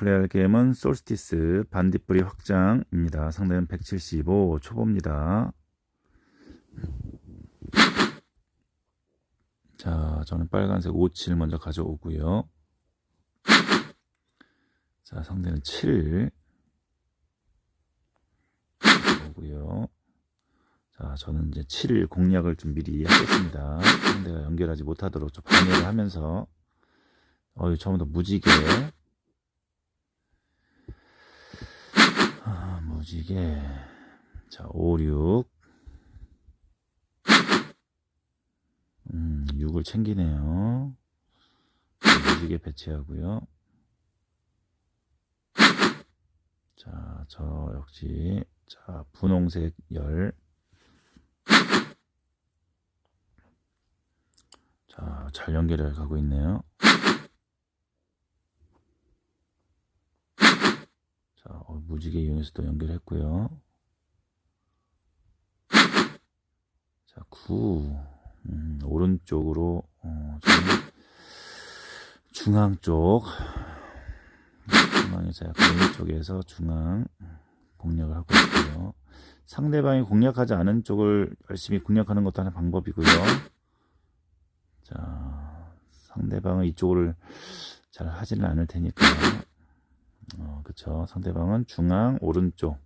플레이할 게임은 솔스티스 반딧불이 확장입니다. 상대는 175 초보입니다. 자, 저는 빨간색 57 먼저 가져오고요. 자, 상대는 7 오고요. 자, 저는 이제 7 공략을 좀 미리 하겠습니다. 상대가 연결하지 못하도록 좀 방해를 하면서 어이 처음부터 무지개 무지개 자, 5, 6 음, 6을 챙기네요. 무지개 배치하고요. 자, 저 역시 자, 분홍색 열 자, 잘 연결해 가고 있네요. 자, 어, 무지개 이용해서 또 연결했고요. 자, 9. 음, 오른쪽으로, 어, 중앙 쪽. 중앙에서 약간 왼쪽에서 중앙 공략을 하고 있고요. 상대방이 공략하지 않은 쪽을 열심히 공략하는 것도 하나의 방법이고요. 자, 상대방은 이쪽을 잘 하지는 않을 테니까. 어, 그쵸. 상대방은 중앙, 오른쪽.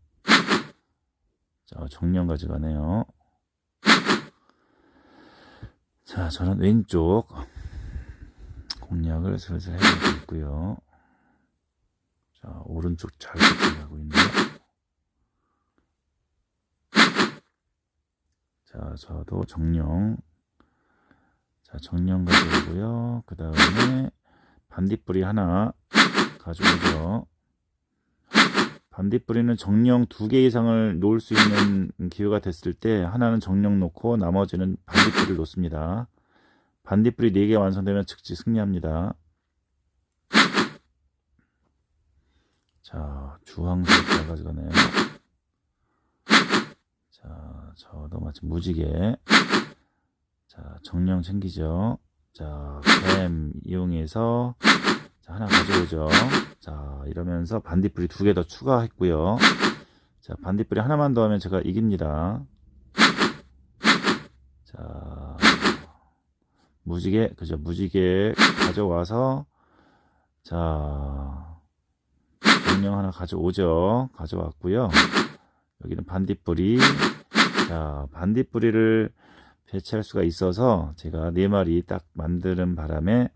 자, 정면 가져가네요. 자, 저는 왼쪽 공략을 슬슬 해보고 있고요. 자, 오른쪽 잘 접근하고 있네요. 자, 저도 정령. 자, 정령 가져오고요. 그 다음에 반딧불이 하나 가져오죠. 반딧불이는 정령 두 개 이상을 놓을 수 있는 기회가 됐을 때 하나는 정령 놓고 나머지는 반딧불을 놓습니다. 반딧불이 4개 완성되면 즉시 승리합니다. 자, 주황색 잘 가져가네요. 자, 저도 마치 무지개. 자, 정령 챙기죠. 자, 뱀 이용해서 자, 하나 가져오죠. 자, 이러면서 반딧불이 두 개 더 추가했고요. 자, 반딧불이 하나만 더 하면 제가 이깁니다. 자, 무지개, 그죠? 무지개 가져와서, 자, 정령 하나 가져오죠. 가져왔고요. 여기는 반딧불이, 자, 반딧불이를 배치할 수가 있어서 제가 네 마리 딱 만드는 바람에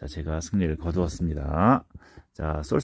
자, 제가 승리를 거두었습니다. 자, 솔